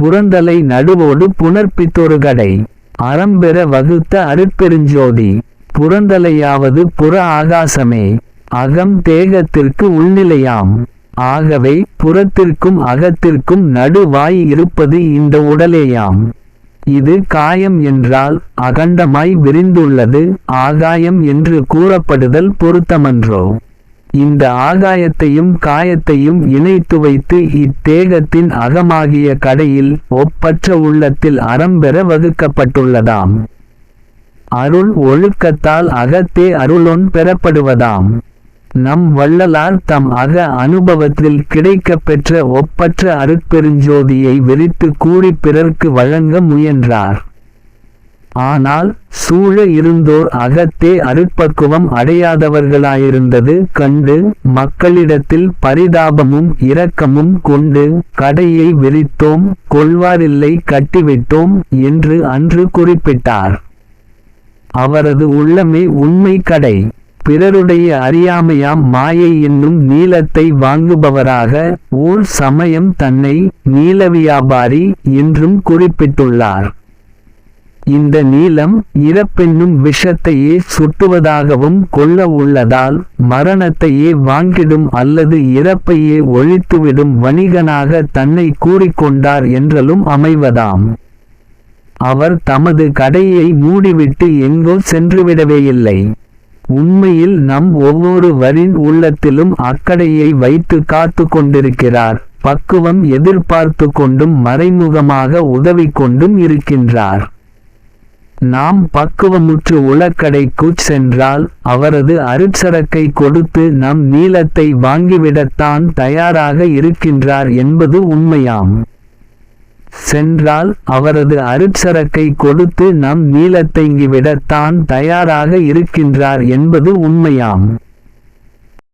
புறந்தலை நடுவோடு புனர்பித்தொரு கடை அறம்பெற வகுத்த அருட்பெருஞ்சோதி. புறந்தலையாவது புற ஆகாசமே. அகம் தேகத்திற்கு உள்நிலையாம். ஆகவே புறத்திற்கும் அகத்திற்கும் நடுவாய் இருப்பது இந்த உடலேயாம். இது காயம் என்றால் அகண்டமாய் விரிந்துள்ளது. ஆகாயம் என்று கூறப்படுதல் பொருத்தமன்றோ? இந்த ஆகாயத்தையும் காயத்தையும் இணைத்து வைத்து இத்தேகத்தின் அகமாகிய கடையில் ஒப்பற்ற உள்ளத்தில் அறம்பெற வகுக்கப்பட்டுள்ளதாம். அருள் ஒழுக்கத்தால் அகத்தே அருளொன் பெறப்படுவதாம். நம் வள்ளலார் தம் அக அனுபவத்தில் கிடைக்கப்பெற்ற ஒப்பற்ற அருட்பெருஞ்சோதியை விரித்து கூறி பிறர்க்கு வழங்க முயன்றார். ஆனால் சூழ இருந்தோர் அகத்தே அருட்பக்குவம் அடையாதவர்களாயிருந்தது கண்டு மக்களிடத்தில் பரிதாபமும் இரக்கமும் கொண்டு கடையை விரித்தோம் கொள்வாரில்லை கட்டிவிட்டோம் என்று அன்று குறிப்பிட்டார். அவரது உள்ளமே உண்மை கடை. பிறருடைய அறியாமையாம் மாயை என்னும் நீலத்தை வாங்குபவராக ஊர் சமயம் தன்னை நீல வியாபாரி என்றும் குறிப்பிட்டுள்ளார். இந்த நீளம் இறப்பென்னும் விஷத்தையே சுட்டுவதாகவும் கொள்ள உள்ளதால் மரணத்தையே வாங்கிடும் அல்லது இறப்பையே ஒழித்துவிடும் வணிகனாக தன்னை கூறிக்கொண்டார் என்றலும் அமைவதாம். அவர் தமது கடையை மூடிவிட்டு எங்கோ சென்றுவிடவேயில்லை. உண்மையில் நம் ஒவ்வொருவரின் உள்ளத்திலும் அக்கடையை வைத்து காத்து கொண்டிருக்கிறார் பக்குவம் எதிர்பார்த்து கொண்டும் மறைமுகமாக உதவி கொண்டும் இருக்கின்றார். நாம் பக்குவமுற்று உலக்கடைக்கு சென்றால் அவரது அருட்சரக்கை கொடுத்து நம் நீளத்தை வாங்கிவிடத்தான் தயாராக இருக்கின்றார் என்பது உண்மையாம். சென்றால் அவரது அருட்சரக்கை கொடுத்து நம் நீளத்தைங்கிவிடத்தான் தயாராக இருக்கின்றார் என்பது உண்மையாம்.